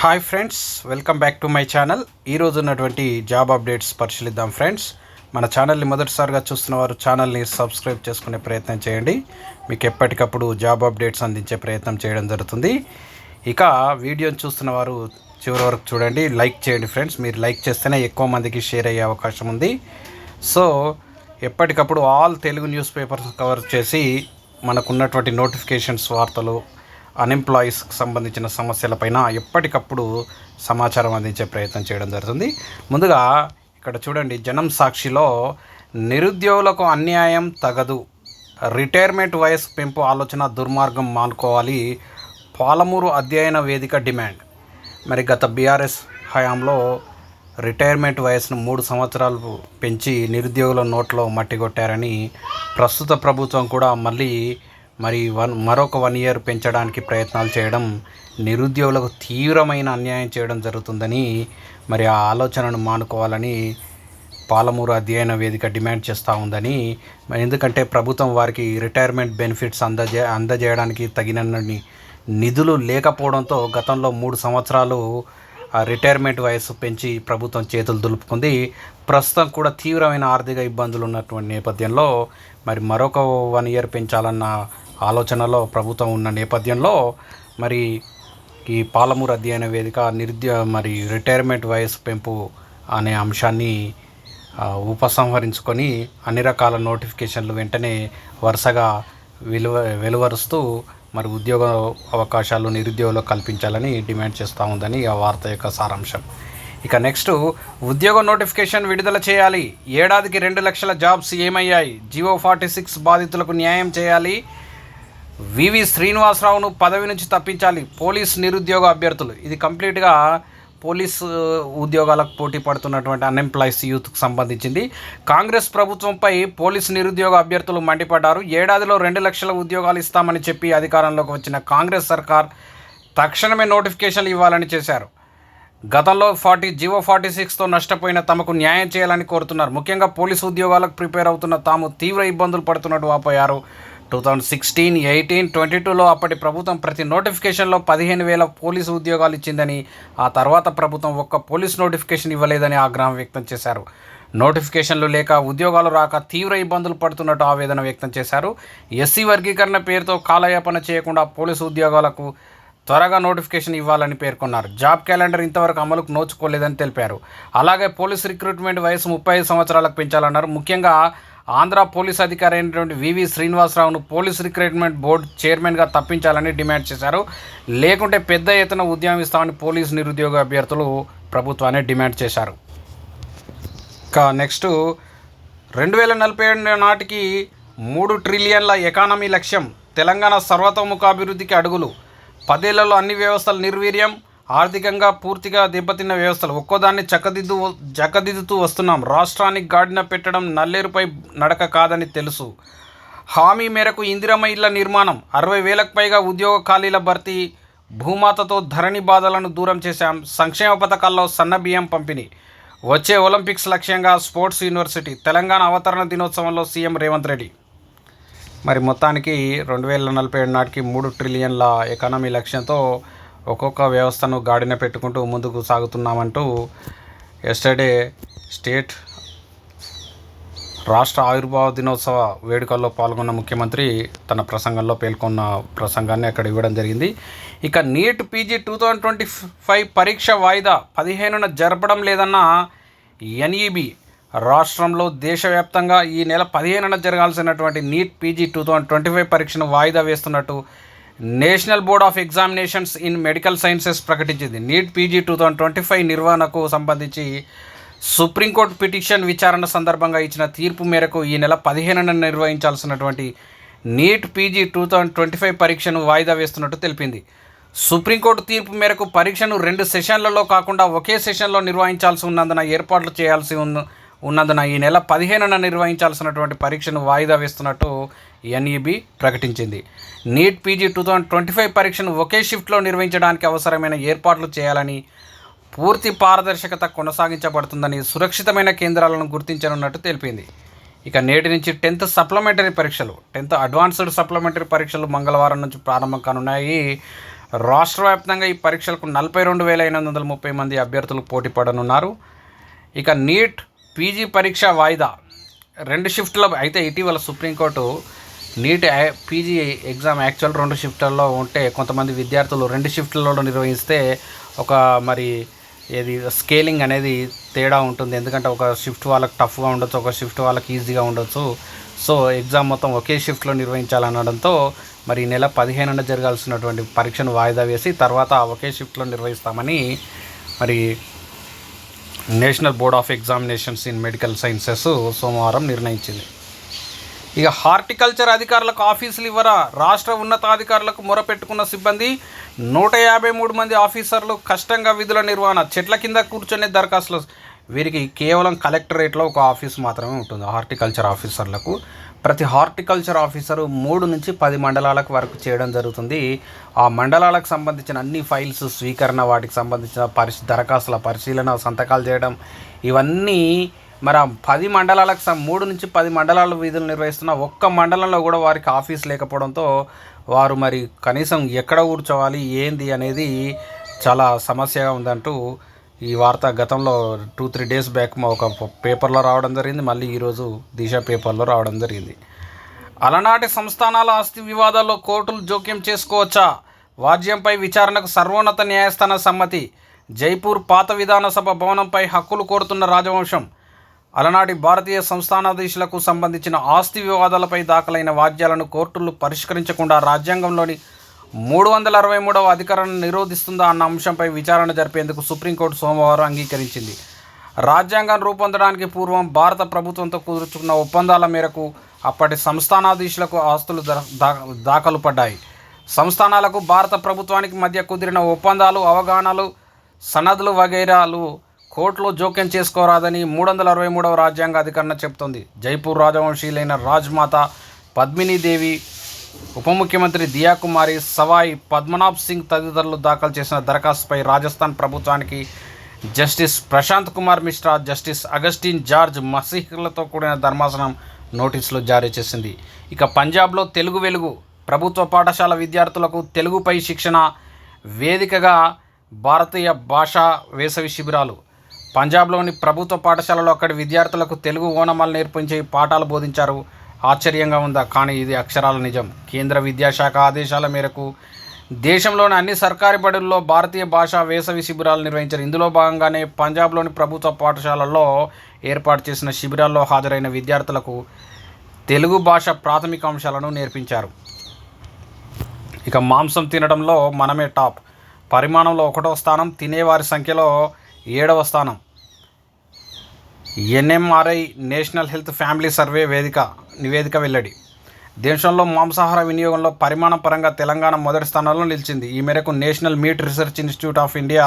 Hi friends welcome back to my channel ఈరోజు ఉన్నటువంటి job updates పరిశీలిద్దాం ఫ్రెండ్స్ మన ఛానల్ని మొదటిసారిగా చూస్తున్న వారు ఛానల్ని సబ్స్క్రైబ్ చేసుకునే ప్రయత్నం చేయండి. మీకు ఎప్పటికప్పుడు జాబ్ అప్డేట్స్ అందించే ప్రయత్నం చేయడం జరుగుతుంది. ఇక వీడియోని చూస్తున్న వారు చివరి వరకు చూడండి. లైక్ చేయండి ఫ్రెండ్స్ మీరు లైక్ చేస్తేనే ఎక్కువ మందికి షేర్ అయ్యే అవకాశం ఉంది. సో ఎప్పటికప్పుడు all Telugu newspapers cover చేసి మనకున్నటువంటి నోటిఫికేషన్స్ వార్తలు అన్ఎంప్లాయీస్కి సంబంధించిన సమస్యలపైన ఎప్పటికప్పుడు సమాచారం అందించే ప్రయత్నం చేయడం జరుగుతుంది. ముందుగా ఇక్కడ చూడండి జనం సాక్షిలో నిరుద్యోగులకు అన్యాయం తగదు. రిటైర్మెంట్ వయసు పెంపు ఆలోచన దుర్మార్గం మానుకోవాలి. పాలమూరు అధ్యయన వేదిక డిమాండ్. మరి గత బీఆర్ఎస్ హయాంలో రిటైర్మెంట్ వయసును మూడు సంవత్సరాలు పెంచి నిరుద్యోగుల నోట్లో మట్టి కొట్టారని ప్రస్తుత ప్రభుత్వం కూడా మళ్ళీ మరి వన్ మరొక వన్ ఇయర్ పెంచడానికి ప్రయత్నాలు చేయడం నిరుద్యోగులకు తీవ్రమైన అన్యాయం చేయడం జరుగుతుందని మరి ఆ ఆలోచనను మానుకోవాలని పాలమూరు అధ్యయన వేదిక డిమాండ్ చేస్తూ ఉందని ఎందుకంటే ప్రభుత్వం వారికి రిటైర్మెంట్ బెనిఫిట్స్ అందజే అందజేయడానికి తగినన్ని నిధులు లేకపోవడంతో గతంలో మూడు సంవత్సరాలు ఆ రిటైర్మెంట్ వయసు పెంచి ప్రభుత్వం చేతులు దులుపుకుంది. ప్రస్తుతం కూడా తీవ్రమైన ఆర్థిక ఇబ్బందులు ఉన్నటువంటి నేపథ్యంలో మరి మరొక వన్ ఇయర్ పెంచాలన్న ఆలోచనలో ప్రభుత్వం ఉన్న నేపథ్యంలో మరి ఈ పాలమూరు అధ్యయన వేదిక నిరుద్యో మరి రిటైర్మెంట్ వయసు పెంపు అనే అంశాన్ని ఉపసంహరించుకొని అన్ని రకాల నోటిఫికేషన్లు వెంటనే వరుసగా వెలువ వెలువరుస్తూ మరి ఉద్యోగ అవకాశాలు నిరుద్యోగులకు కల్పించాలని డిమాండ్ చేస్తూ ఉందని ఆ వార్త యొక్క సారాంశం. ఇక నెక్స్ట్ ఉద్యోగ నోటిఫికేషన్ విడుదల చేయాలి. ఏడాదికి రెండు లక్షల జాబ్స్ ఏమయ్యాయి? జియో ఫార్టీ సిక్స్ బాధితులకు న్యాయం చేయాలి. వివి శ్రీనివాసరావును పదవి నుంచి తప్పించాలి. పోలీస్ నిరుద్యోగ అభ్యర్థులు. ఇది కంప్లీట్గా పోలీస్ ఉద్యోగాలకు పోటీ పడుతున్నటువంటి అన్ఎంప్లాయీస్ యూత్కు సంబంధించింది. కాంగ్రెస్ ప్రభుత్వంపై పోలీస్ నిరుద్యోగ అభ్యర్థులు మండిపడ్డారు. ఏడాదిలో రెండు లక్షల ఉద్యోగాలు ఇస్తామని చెప్పి అధికారంలోకి వచ్చిన కాంగ్రెస్ సర్కార్ తక్షణమే నోటిఫికేషన్లు ఇవ్వాలని చేశారు. గతంలో ఫార్టీ జీవో ఫార్టీ సిక్స్తో నష్టపోయిన తమకు న్యాయం చేయాలని కోరుతున్నారు. ముఖ్యంగా పోలీసు ఉద్యోగాలకు ప్రిపేర్ అవుతున్న తాము తీవ్ర ఇబ్బందులు పడుతున్నట్టు వాపోయారు. Two thousand sixteen eighteen twenty టూలో అప్పటి ప్రభుత్వం ప్రతి నోటిఫికేషన్లో పదిహేను వేల పోలీసు ఉద్యోగాలు ఇచ్చిందని ఆ తర్వాత ప్రభుత్వం ఒక్క పోలీస్ నోటిఫికేషన్ ఇవ్వలేదని ఆగ్రహం వ్యక్తం చేశారు. నోటిఫికేషన్లు లేక ఉద్యోగాలు రాక తీవ్ర ఇబ్బందులు పడుతున్నట్టు ఆవేదన వ్యక్తం చేశారు. ఎస్సీ వర్గీకరణ పేరుతో కాలయాపన చేయకుండా పోలీసు ఉద్యోగాలకు త్వరగా నోటిఫికేషన్ ఇవ్వాలని పేర్కొన్నారు. జాబ్ క్యాలెండర్ ఇంతవరకు అమలుకు నోచుకోలేదని తెలిపారు. అలాగే పోలీస్ రిక్రూట్మెంట్ వయసు ముప్పై ఐదు సంవత్సరాలకు పెంచాలన్నారు. ముఖ్యంగా ఆంధ్ర పోలీస్ అధికారి అయినటువంటి వివి శ్రీనివాసరావును పోలీస్ రిక్రూట్మెంట్ బోర్డు చైర్మన్గా తప్పించాలని డిమాండ్ చేశారు. లేకుంటే పెద్ద ఎత్తున ఉద్యమిస్తామని పోలీస్ నిరుద్యోగ అభ్యర్థులు ప్రభుత్వాన్ని డిమాండ్ చేశారు. ఇంకా నెక్స్ట్ రెండు వేల నలభై ఏడు నాటికి మూడు ట్రిలియన్ల ఎకానమీ లక్ష్యం తెలంగాణ సర్వతోముఖాభివృద్ధికి అడుగులు. పదేళ్ళలో అన్ని వ్యవస్థలు నిర్వీర్యం ఆర్థికంగా పూర్తిగా దెబ్బతిన్న వ్యవస్థలు. ఒక్కోదాన్ని చక్కదిద్దు చక్కదిద్దుతూ వస్తున్నాం. రాష్ట్రానికి గాడిన పెట్టడం నల్లేరుపై నడక కాదని తెలుసు. హామీ మేరకు ఇందిరమ్మ ఇళ్ళ నిర్మాణం. అరవై వేలకు పైగా ఉద్యోగ ఖాళీల భర్తీ భూమాతతో ధరణి బాధలను దూరం చేశాం సంక్షేమ పథకాల్లో సన్న బియ్యం పంపిణీ. వచ్చే ఒలింపిక్స్ లక్ష్యంగా స్పోర్ట్స్ యూనివర్సిటీ తెలంగాణ అవతరణ దినోత్సవంలో సీఎం రేవంత్ రెడ్డి. మరి మొత్తానికి రెండు వేల నలభై ఏడు నాటికి మూడు ట్రిలియన్ల ఎకానమీ లక్ష్యంతో ఒక్కొక్క వ్యవస్థను గాడిన పెట్టుకుంటూ ముందుకు సాగుతున్నామంటూ ఎస్టర్డే స్టేట్ రాష్ట్ర ఆవిర్భావ దినోత్సవ వేడుకల్లో పాల్గొన్న ముఖ్యమంత్రి తన ప్రసంగంలో పేర్కొన్న ప్రసంగాన్ని అక్కడ ఇవ్వడం జరిగింది. ఇక NEET P G two thousand twenty five పరీక్ష వాయిదా పదిహేనున జరపడం లేదన్న ఎన్ఈబి రాష్ట్రంలో దేశవ్యాప్తంగా ఈ నెల పదిహేనున జరగాల్సినటువంటి NEET P G two thousand twenty five పరీక్షను వాయిదా వేస్తున్నట్టు national board of examinations in medical sciences ప్రకటించింది. NEET P G two thousand twenty five నిర్వహణకు సంబంధించి సుప్రీంకోర్టు పిటిషన్ విచారణ సందర్భంగా ఇచ్చిన తీర్పు మేరకు ఈ నెల పదిహేనున నిర్వహించాల్సినటువంటి NEET P G two thousand twenty five పరీక్షను వాయిదా వేస్తున్నట్టు తెలిపింది. సుప్రీంకోర్టు తీర్పు మేరకు పరీక్షను రెండు సెషన్లలో కాకుండా ఒకే సెషన్లో నిర్వహించాల్సి ఉన్నందున ఏర్పాట్లు చేయాల్సి ఉన్న ఉన్నందున ఈ నెల పదిహేనున నిర్వహించాల్సినటువంటి పరీక్షను వాయిదా వేస్తున్నట్టు ఎన్ఈబి ప్రకటించింది. NEET PG two thousand twenty five పరీక్షను ఒకే షిఫ్ట్లో నిర్వహించడానికి అవసరమైన ఏర్పాట్లు చేయాలని పూర్తి పారదర్శకత కొనసాగించబడుతుందని సురక్షితమైన కేంద్రాలను గుర్తించనున్నట్టు తెలిపింది. ఇక నేటి నుంచి టెన్త్ సప్లిమెంటరీ పరీక్షలు టెన్త్ అడ్వాన్స్డ్ సప్లిమెంటరీ పరీక్షలు మంగళవారం నుంచి ప్రారంభం కానున్నాయి. రాష్ట్ర వ్యాప్తంగా ఈ పరీక్షలకు నలభై రెండు వేల ఎనిమిది వందల ముప్పై మంది అభ్యర్థులు పోటీ పడనున్నారు. ఇక నీట్ పీజీ పరీక్ష వాయిదా. రెండు షిఫ్ట్లో అయితే ఇటీవల supreme court NEET PG exam actual రెండు షిఫ్ట్లలో ఉంటే కొంతమంది విద్యార్థులు రెండు షిఫ్ట్లలో నిర్వహిస్తే ఒక మరి ఏది స్కేలింగ్ అనేది తేడా ఉంటుంది. ఎందుకంటే ఒక షిఫ్ట్ వాళ్ళకి టఫ్గా ఉండొచ్చు ఒక షిఫ్ట్ వాళ్ళకి ఈజీగా ఉండొచ్చు. సో ఎగ్జామ్ మొత్తం ఒకే షిఫ్ట్లో నిర్వహించాలనడంతో మరి ఈ నెల పదిహేనున జరగాల్సినటువంటి పరీక్షను వాయిదా వేసి తర్వాత ఒకే షిఫ్ట్లో నిర్వహిస్తామని మరి national board of examinations in medical sciences సోమవారం నిర్ణయించింది. ఇక హార్టికల్చర్ అధికారులకు ఆఫీసులు ఇవ్వరా? రాష్ట్ర ఉన్నతాధికారులకు మొరపెట్టుకున్న సిబ్బంది నూట యాభై మూడు మంది ఆఫీసర్లు కష్టంగా విధుల నిర్వహణ చెట్ల కింద కూర్చొని దరఖాస్తులు. వీరికి కేవలం కలెక్టరేట్లో ఒక ఆఫీస్ మాత్రమే ఉంటుంది. హార్టికల్చర్ ఆఫీసర్లకు ప్రతి హార్టికల్చర్ ఆఫీసరు మూడు నుంచి పది మండలాలకు వరకు చేయడం జరుగుతుంది. ఆ మండలాలకు సంబంధించిన అన్ని ఫైల్స్ స్వీకరణ వాటికి సంబంధించిన పరిశీ దరఖాస్తుల పరిశీలన సంతకాలు చేయడం ఇవన్నీ మరి ఆ పది మండలాలకు మూడు నుంచి పది మండలాల విధులు నిర్వహిస్తున్న ఒక్క మండలంలో కూడా వారికి ఆఫీస్ లేకపోవడంతో వారు మరి కనీసం ఎక్కడ కూర్చోవాలి ఏంది అనేది చాలా సమస్యగా ఉందంటూ ఈ వార్త గతంలో టూ త్రీ డేస్ బ్యాక్ మా ఒక పేపర్లో రావడం జరిగింది. మళ్ళీ ఈరోజు దిశ పేపర్లో రావడం జరిగింది. అలనాటి సంస్థానాల ఆస్తి వివాదాల్లో కోర్టులు జోక్యం చేసుకోవచ్చా? వాద్యంపై విచారణకు సర్వోన్నత న్యాయస్థాన సమ్మతి. జైపూర్ పాత విధానసభ భవనంపై హక్కులు కోరుతున్న రాజవంశం. అలనాటి భారతీయ సంస్థానాధీశులకు సంబంధించిన ఆస్తి వివాదాలపై దాఖలైన వాద్యాలను కోర్టులు పరిష్కరించకుండా రాజ్యాంగంలోని మూడు వందల అరవై మూడవ అధికారాన్ని నిరోధిస్తుందా అన్న అంశంపై విచారణ జరిపేందుకు సుప్రీంకోర్టు సోమవారం అంగీకరించింది. రాజ్యాంగం రూపొందడానికి పూర్వం భారత ప్రభుత్వంతో కుదుర్చుకున్న ఒప్పందాల మేరకు అప్పటి సంస్థానాధీశులకు ఆస్తులు దాఖలు పడ్డాయి. సంస్థానాలకు భారత ప్రభుత్వానికి మధ్య కుదిరిన ఒప్పందాలు అవగాహనలు సనదులు వగైరాలు కోర్టులో జోక్యం చేసుకోరాదని మూడు వందల అరవై మూడవ రాజ్యాంగ అధికరణ చెబుతోంది. జైపూర్ రాజవంశీలైన రాజ్మాత పద్మినీదేవి ఉప ముఖ్యమంత్రి దియా కుమారి సవాయి పద్మనాభ్ సింగ్ తదితరులు దాఖలు చేసిన దరఖాస్తుపై రాజస్థాన్ ప్రభుత్వానికి justice Prashant Kumar Mishra justice Augustine George మసీహ్లతో కూడిన ధర్మాసనం నోటీసులు జారీ చేసింది. ఇక పంజాబ్లో తెలుగు వెలుగు. ప్రభుత్వ పాఠశాల విద్యార్థులకు తెలుగుపై శిక్షణ వేదికగా భారతీయ భాషా వేసవి శిబిరాలు. పంజాబ్లోని ప్రభుత్వ పాఠశాలలో అక్కడి విద్యార్థులకు తెలుగు ఓనమాలు నేర్పించి పాఠాలు బోధించారు ఆశ్చర్యంగా ఉందా? కానీ ఇది అక్షరాల నిజం. కేంద్ర విద్యాశాఖ ఆదేశాల మేరకు దేశంలోని అన్ని సర్కారీ బడుల్లో భారతీయ భాషా వేసవి శిబిరాలు నిర్వహించారు. ఇందులో భాగంగానే పంజాబ్లోని ప్రభుత్వ పాఠశాలల్లో ఏర్పాటు చేసిన శిబిరాల్లో హాజరైన విద్యార్థులకు తెలుగు భాష ప్రాథమిక అంశాలను నేర్పించారు. ఇక మాంసం తినడంలో మనమే టాప్. పరిమాణంలో ఒకటో స్థానం తినేవారి సంఖ్యలో ఏడవ స్థానం. NMRI national health family survey వేదిక నివేదిక వెల్లడి. దేశంలో మాంసాహార వినియోగంలో పరిమాణ పరంగా తెలంగాణ మొదటి స్థానంలో నిలిచింది. ఈ మేరకు national meat research institute of India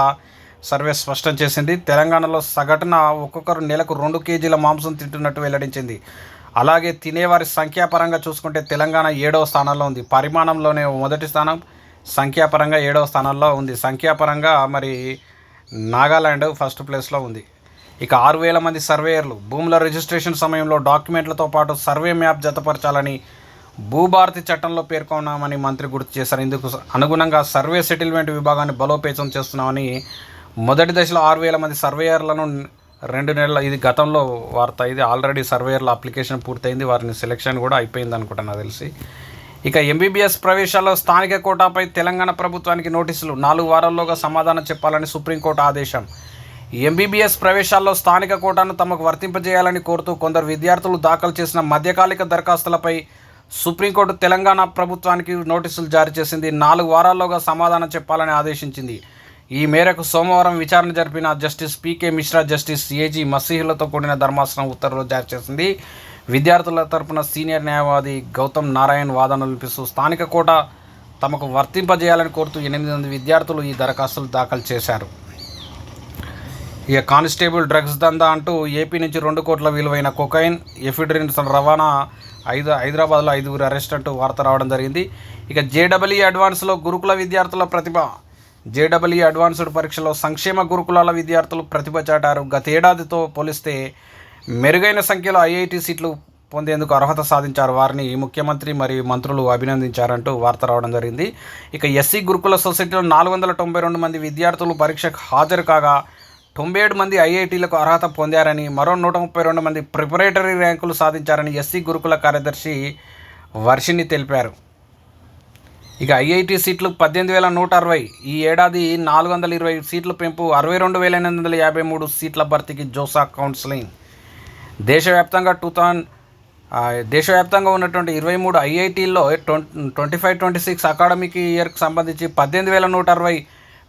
survey స్పష్టం చేసింది. తెలంగాణలో సగటున ఒక్కొక్కరు నెలకు రెండు కేజీల మాంసం తింటున్నట్టు వెల్లడించింది. అలాగే తినేవారి సంఖ్యాపరంగా చూసుకుంటే తెలంగాణ ఏడవ స్థానంలో ఉంది. పరిమాణంలోనే మొదటి స్థానం సంఖ్యాపరంగా ఏడవ స్థానంలో ఉంది. సంఖ్యాపరంగా మరి నాగాలాండ్ ఫస్ట్ ప్లేస్లో ఉంది. ఇక ఆరు వేల మంది సర్వేయర్లు భూముల రిజిస్ట్రేషన్ సమయంలో డాక్యుమెంట్లతో పాటు సర్వే మ్యాప్ జతపరచాలని భూభారతి చట్టంలో పేర్కొన్నామని మంత్రి గుర్తు చేశారు. ఇందుకు అనుగుణంగా సర్వే సెటిల్మెంట్ విభాగాన్ని బలోపేతం చేస్తున్నామని మొదటి దశలో ఆరు వేల మంది సర్వేయర్లను రెండు నెలల ఇది గతంలో వార్త ఇది ఆల్రెడీ సర్వేయర్ల అప్లికేషన్ పూర్తయింది. వారిని సెలెక్షన్ కూడా అయిపోయింది అనుకుంటా నాకు తెలిసి. ఇక ఎంబీబీఎస్ ప్రవేశాల్లో స్థానిక కోటాపై తెలంగాణ ప్రభుత్వానికి నోటీసులు. నాలుగు వారాల్లోగా సమాధానం చెప్పాలని సుప్రీంకోర్టు ఆదేశం. ఎంబీబీఎస్ ప్రవేశాల్లో స్థానిక కోటాను తమకు వర్తింపజేయాలని కోరుతూ కొందరు విద్యార్థులు దాఖలు చేసిన మధ్యకాలిక దరఖాస్తులపై సుప్రీంకోర్టు తెలంగాణ ప్రభుత్వానికి నోటీసులు జారీ చేసింది. నాలుగు వారాల్లోగా సమాధానం చెప్పాలని ఆదేశించింది. ఈ మేరకు సోమవారం విచారణ జరిపిన justice PK Mishra justice AG మసీహులతో కూడిన ధర్మాసనం ఉత్తర్వులు జారీ చేసింది. విద్యార్థుల తరపున సీనియర్ న్యాయవాది గౌతమ్ నారాయణ్ వాదనలు వినిపిస్తూ స్థానిక కోట తమకు వర్తింపజేయాలని కోరుతూ ఎనిమిది మంది విద్యార్థులు ఈ దరఖాస్తులు దాఖలు చేశారు. ఇక కానిస్టేబుల్ డ్రగ్స్ దందా అంటూ ఏపీ నుంచి రెండు కోట్ల విలువైన కొకైన్ ఎఫిడ్రిన్ రవాణా ఐదు హైదరాబాద్లో ఐదుగురు అరెస్ట్ అంటూ వార్త రావడం జరిగింది. ఇక జేడబ్ల్యూ అడ్వాన్స్లో గురుకుల విద్యార్థుల ప్రతిభ. జేడబ్ల్యూ అడ్వాన్స్డ్ పరీక్షలో సంక్షేమ గురుకులాల విద్యార్థులు ప్రతిభ చాటారు. గతేడాదితో పోలిస్తే మెరుగైన సంఖ్యలో ఐఐటి సీట్లు పొందేందుకు అర్హత సాధించారు. వారిని ముఖ్యమంత్రి మరియు మంత్రులు అభినందించారంటూ వార్త రావడం జరిగింది. ఇక ఎస్సీ గురుకుల సొసైటీలో నాలుగు వందల తొంభై రెండు మంది విద్యార్థులు పరీక్షకు హాజరు కాగా తొంభై ఏడు మంది ఐఐటీలకు అర్హత పొందారని మరో నూట ముప్పై రెండు మంది ప్రిపరేటరీ ర్యాంకులు సాధించారని ఎస్సీ గురుకుల కార్యదర్శి వర్షిని తెలిపారు. ఇక ఐఐటి సీట్లు పద్దెనిమిది వేల నూట అరవై ఈ ఏడాది నాలుగు వందల ఇరవై సీట్ల పెంపు అరవై రెండు వేల ఎనిమిది వందల యాభై మూడు సీట్ల భర్తీకి జోసా కౌన్సిలింగ్. దేశవ్యాప్తంగా టూ థౌజండ్ దేశవ్యాప్తంగా ఉన్నటువంటి ఇరవై మూడు ఐఐటీల్లో twenty twenty five twenty six academic ఇయర్కి సంబంధించి పద్దెనిమిది వేల నూట అరవై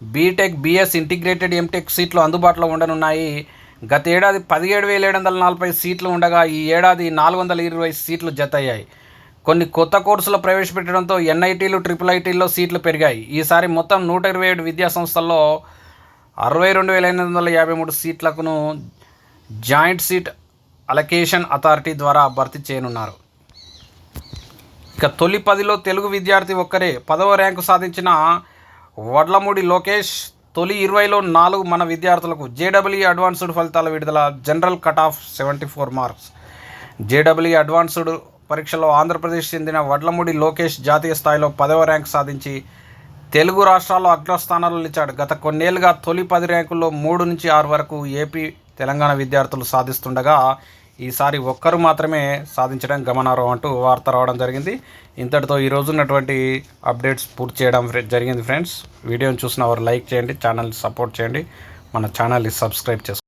బీటెక్ బీఎస్ ఇంటిగ్రేటెడ్ ఎంటెక్ సీట్లు అందుబాటులో ఉండనున్నాయి. గత ఏడాది పదిహేడు వేల ఏడు వందల నలభై సీట్లు ఉండగా ఈ ఏడాది నాలుగు వందల ఇరవై సీట్లు జతయ్యాయి. కొన్ని కొత్త కోర్సులు ప్రవేశపెట్టడంతో ఎన్ఐటీలు ట్రిపుల్ ఐటీల్లో సీట్లు పెరిగాయి. ఈసారి మొత్తం నూట ఇరవై ఏడు విద్యాసంస్థల్లో అరవై రెండు వేల ఎనిమిది వందల యాభై మూడు సీట్లకును జాయింట్ సీట్ అలకేషన్ అథారిటీ ద్వారా భర్తీ చేయనున్నారు. ఇక తొలి పదిలో తెలుగు విద్యార్థి ఒక్కరే పదవ ర్యాంకు సాధించిన వడ్లమూడి లోకేష్ తొలి ఇరవైలో నాలుగు మన విద్యార్థులకు జేడబ్ల్యూ అడ్వాన్స్డ్ ఫలితాల విడుదల general cut off seventy four marks. JW advanced పరీక్షలో ఆంధ్రప్రదేశ్ చెందిన వడ్లమూడి లోకేష్ జాతీయ స్థాయిలో పదవ ర్యాంక్ సాధించి తెలుగు రాష్ట్రాల్లో అగ్రస్థానాలు నిలిచాడు. గత కొన్నేళ్ళుగా తొలి పది ర్యాంకుల్లో మూడు నుంచి ఆరు వరకు ఏపీ తెలంగాణ విద్యార్థులు సాధిస్తుండగా ఈసారి ఒక్కరు మాత్రమే సాధించడం గమనార్హం అంటూ వార్త రావడం జరిగింది. ఇంతటితో ఈ ఉన్నటువంటి అప్డేట్స్ పూర్తి చేయడం జరిగింది ఫ్రెండ్స్. వీడియోని చూసిన వారు లైక్ చేయండి ఛానల్ సపోర్ట్ చేయండి. మన ఛానల్ని సబ్స్క్రైబ్ చేసుకోండి.